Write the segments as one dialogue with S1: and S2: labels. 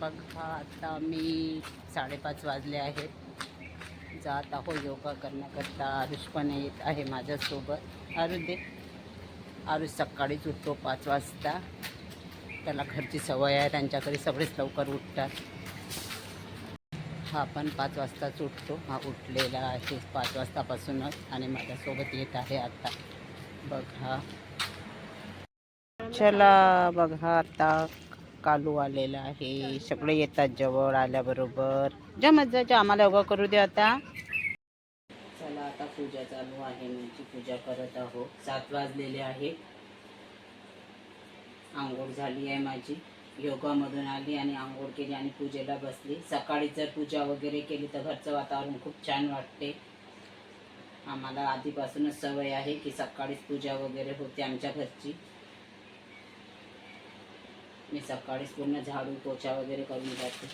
S1: बघा आता मी साडेपाच वाजले आहेत जात आहो योगा करण्याकरता. आरुष पण येत आहे माझ्यासोबत. आरुष दे. आरुष सकाळीच उठतो पाच वाजता. त्याला घरची सवय आहे. त्यांच्याकडे सगळेच लवकर उठतात. हा पण पाच वाजताच उठतो. हा उठलेला आहे पाच वाजतापासूनच आणि माझ्यासोबत येत आहे आता. बघा. चला बघा आता. कालू आलेला आहे. सगळे येतात जवळ आल्याबरोबर. जा मजा जा. आम्हाला योगा करू दे आता. चला आता पूजा चालू आहे. मी पूजा करत आहो सात वाजलेले आहे. आंघोळ झाली आहे माझी. योगामधून आली आणि आंघोळ केली आणि पूजेला बसली. सकाळी जर पूजा वगैरे केली तर घरचं वातावरण खूप छान वाटते. आम्हाला आधीपासूनच सवय आहे की सकाळीच पूजा वगैरे होते आमच्या घरची. मी सकाळीच पूर्ण झाडू पोछा वगैरे करून जाते.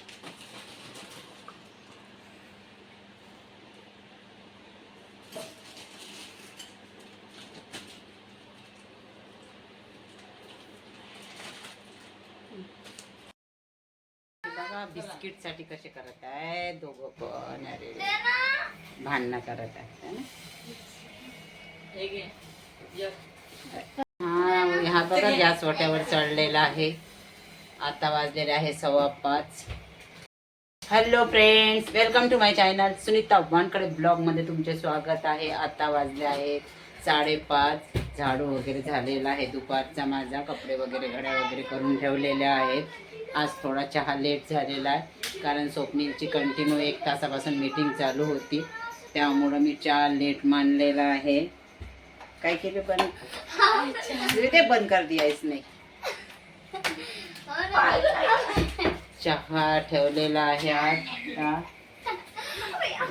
S1: बघा बिस्किटसाठी कसे करत आहे दोघं पण अरे. भांडणं करत आहे है ना? हा हा बघा गॅस वाट्यावर चढलेला आहे. आता वाजलेले आहे सव्वा पाच. Hello friends welcome to my channel Sunita Wankade ब्लॉगमध्ये तुमचे स्वागत आहे. आता वाजले आहेत साडेपाच. झाडू वगैरे झालेला आहे दुपारचा माझा. कपडे वगैरे घड्या वगैरे करून ठेवलेल्या आहेत. आज थोडा चहा लेट झालेला आहे कारण स्वप्नीलची कंटिन्यू एक तासापासून मीटिंग चालू होती. त्यामुळं मी चहा लेट मानलेला आहे. काय केलं पण? ते बंद कर दियास नाही. चहा ठेवलेला आहे आता.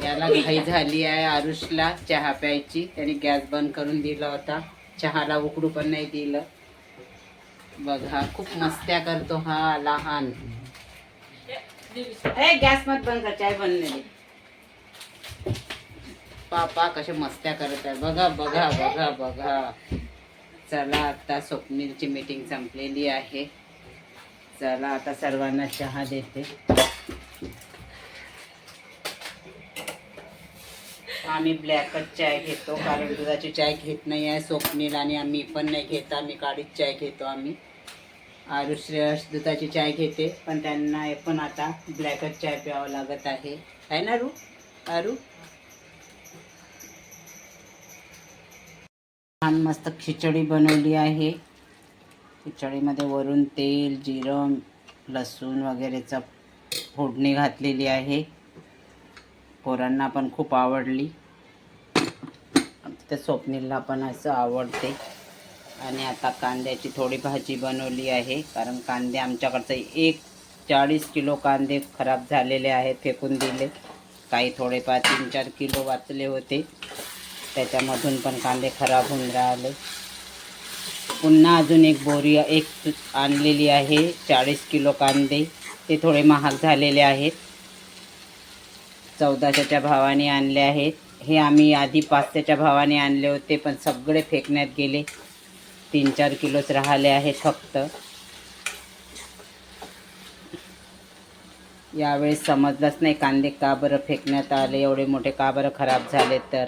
S1: याला घाई झाली आहे आरुषला चहा प्यायची. त्याने गॅस बंद करून दिला होता. चहाला उकडू पण नाही दिलं. बघा खूप मस्त्या करतो हा लहान. गॅस मत बंद कर चाय बनलेली. पापा कसे मस्त्या करत आहे बघा बघा बघा बघा. चला आता स्वप्नीलची मीटिंग संपलेली आहे. चला आता सर्वांना चहा देते. आम्ही ब्लॅकच चाय घेतो कारण दुधाची चाय घेत नाही आहे स्वप्नील आणि आम्ही पण नाही घेत आम्ही काळीच चाय घेतो आम्ही. आरुश्रेयस दुधाची चाय घेते पण त्यांना हे पण आता ब्लॅकच चाय प्यावं लागत आहे. आहे ना रू? आरू? छान मस्त खिचडी बनवली आहे. खिचडीमध्ये वरून तेल जिरं लसूण वगैरेचा फोडणी घातलेली आहे. पोरांना पण खूप आवडली. त्या स्वप्नीलला पण असं आवडते. आणि आता कांद्याची थोडी भाजी बनवली आहे. कारण कांदे आमच्याकडचं एक चाळीस किलो कांदे खराब झालेले आहेत फेकून दिले. काही थोडेफार तीन चार किलो वाचले होते. त्याच्यामधून पण कांदे खराब होऊन राहिले. पुन्हा अजून एक बोरी एक आणलेली आहे चाळीस किलो कांदे. ते थोडे महाग झालेले आहेत. चौदाशेच्या भावाने आणले आहेत. हे आम्ही आधी पाचशेच्या भावाने आणले होते पण सगळे फेकण्यात गेले. तीन चार किलोच राहिले आहेत फक्त. यावेळेस समजलंच नाही कांदे का बरं फेकण्यात आले एवढे मोठे का बरं खराब झाले तर.